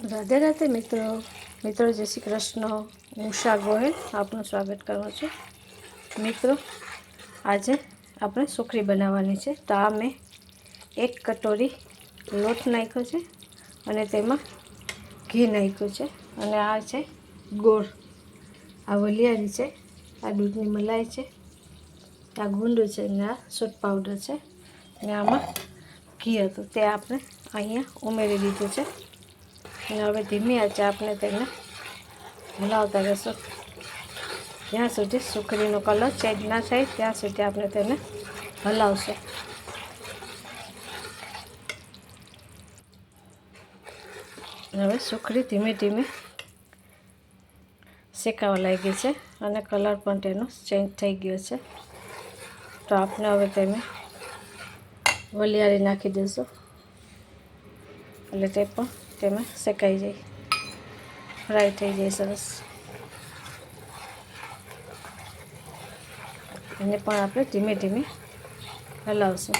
રાધે રાધે મિત્રો મિત્રો, જય શ્રી કૃષ્ણ. હું ગોહેલ, આપનું સ્વાગત કરું છું. મિત્રો, આજે આપણે સુખડી બનાવવાની છે. તો આ મેં એક કટોરી લોટ નાખ્યો છે અને તેમાં ઘી નાખ્યું છે. અને આ છે ગોળ. આ વલિયારી છે, આ દૂધની મલાઈ છે, આ ગુંડું છે અને આ સૂટ પાવડર છે. અને આમાં ઘી હતું. તે આપણે અહીંયા ઉમેરી દીધું છે. અને હવે ધીમી આંચે આપણે તેને હલાવતા રહેશું જ્યાં સુધી સુખડીનો કલર ચેન્જ ના થાય, ત્યાં સુધી આપણે તેને હલાવશું. હવે સુખડી ધીમે ધીમે શેકાવા લાગી છે અને કલર પણ તેનો ચેન્જ થઈ ગયો છે. તો આપણે હવે તેને વલિયારી નાખી દઈશું. એટલે તે પણ તેમાં શેકાઈ જાય. ફ્રાય થઈ જાય સરસ. એને પણ આપણે ધીમે ધીમે હલાવશું.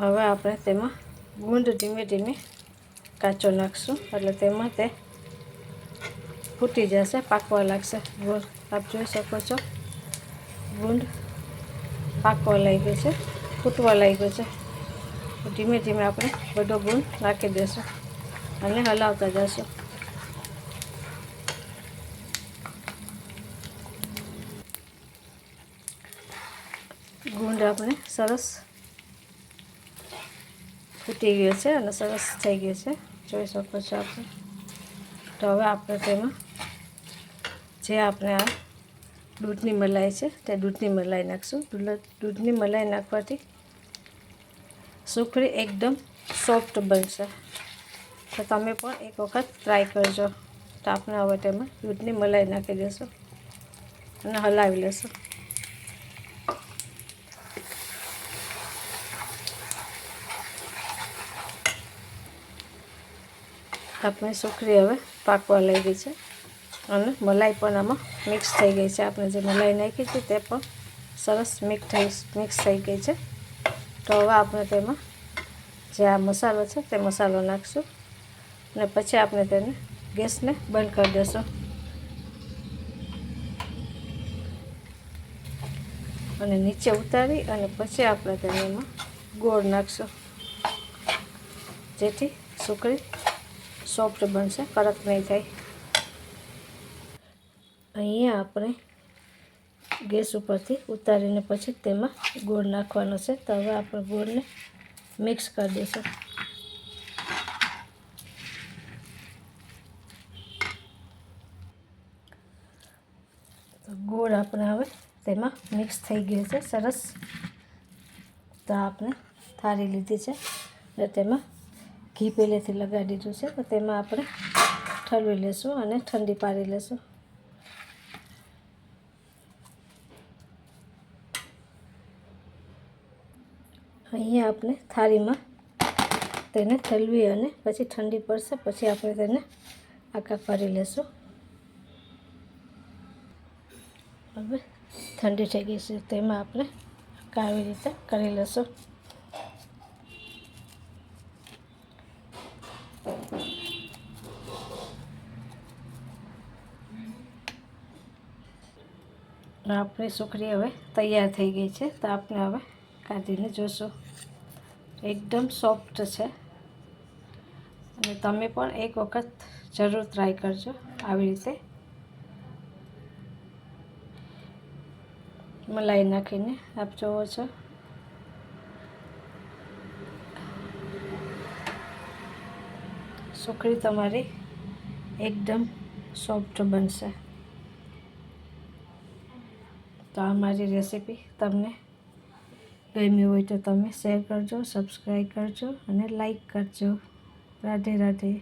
હવે આપણે તેમાં ગુંદ ધીમે ધીમે કાચો નાખશું. એટલે તેમાં તે ફૂટી જશે, પાકવા લાગશે. ગુંદ આપ જોઈ શકો છો. ગુંદ પાકવા લાગ્યો છે, ફૂટવા લાગ્યો છે. ધીમે ધીમે આપણે બધો ગુણ નાખી દઈશું અને હલાવતા જશું. ગુંડ આપણે સરસ ફૂટી ગયો છે અને સરસ થઈ ગયો છે. જોઈ શકો છો આપણે. તો હવે આપણે તેમાં જે આપણે આ દૂધની મલાઈ છે તે દૂધની મલાઈ નાખશું. દૂધની મલાઈ નાખવાથી સુખડી એકદમ સોફ્ટ બનશે. તો તમે પણ એક વખત ટ્રાય કરજો. તો આપણે હવે તેમાં દૂધની મલાઈ નાખી દેશો અને હલાવી લેશું આપણે સુખડી હવે પાકવા લઈ ગઈ છે અને મલાઈ પણ આમાં મિક્સ થઈ ગઈ છે. આપણે જે મલાઈ નાખી છે તે પણ સરસ મિક્સ થઈ મિક્સ થઈ ગઈ છે. તો હવે આપણે તેમાં જે આ મસાલો છે તે મસાલો નાખશું. અને પછી આપણે તેને ગેસને બંધ કરી દઈશું અને નીચે ઉતારી અને પછી આપણે તેને એમાં ગોળ નાખશું. જેથી સુકડી સોફ્ટ બનશે, કડક નહીં થાય. અહીંયા આપણે ગેસ ઉપરથી ઉતારીને પછી તેમાં ગોળ નાખવાનો છે. તો હવે આપણે ગોળને મિક્સ કરી દઈશું. તો ગોળ આપણે હવે તેમાં મિક્સ થઈ ગયો છે. સરસ. તો આપણે થાળી લીધી છે અને તેમાં ઘી પહેલેથી લગાડી દીધું છે. તો તેમાં આપણે ઠલવી લેશું અને ઠંડી પાડી લેશું. અહીંયા આપણે થાળીમાં તેને ઠલવી અને પછી ઠંડી પડશે, પછી આપણે તેને આખા કરી લેશું. હવે ઠંડી થઈ ગઈ છે, તેમાં આપણે આવી રીતે કરી લેશું. આપણી સુખડી હવે તૈયાર થઈ ગઈ છે, તો આપણે હવે કાઢીને જોશું. એકદમ સોફ્ટ છે. અને તમે પણ એક વખત જરૂર ટ્રાય કરજો આવી રીતે. મલાઈ નાખીને આપ જોવો છો. સુખડી તમારી એકદમ સોફ્ટ બનશે. તો આ મારી રેસીપી તમને ગમી હોય તો તમે શેર કરજો સબસ્ક્રાઈબ કરજો અને લાઈક કરજો. રાધે રાધે.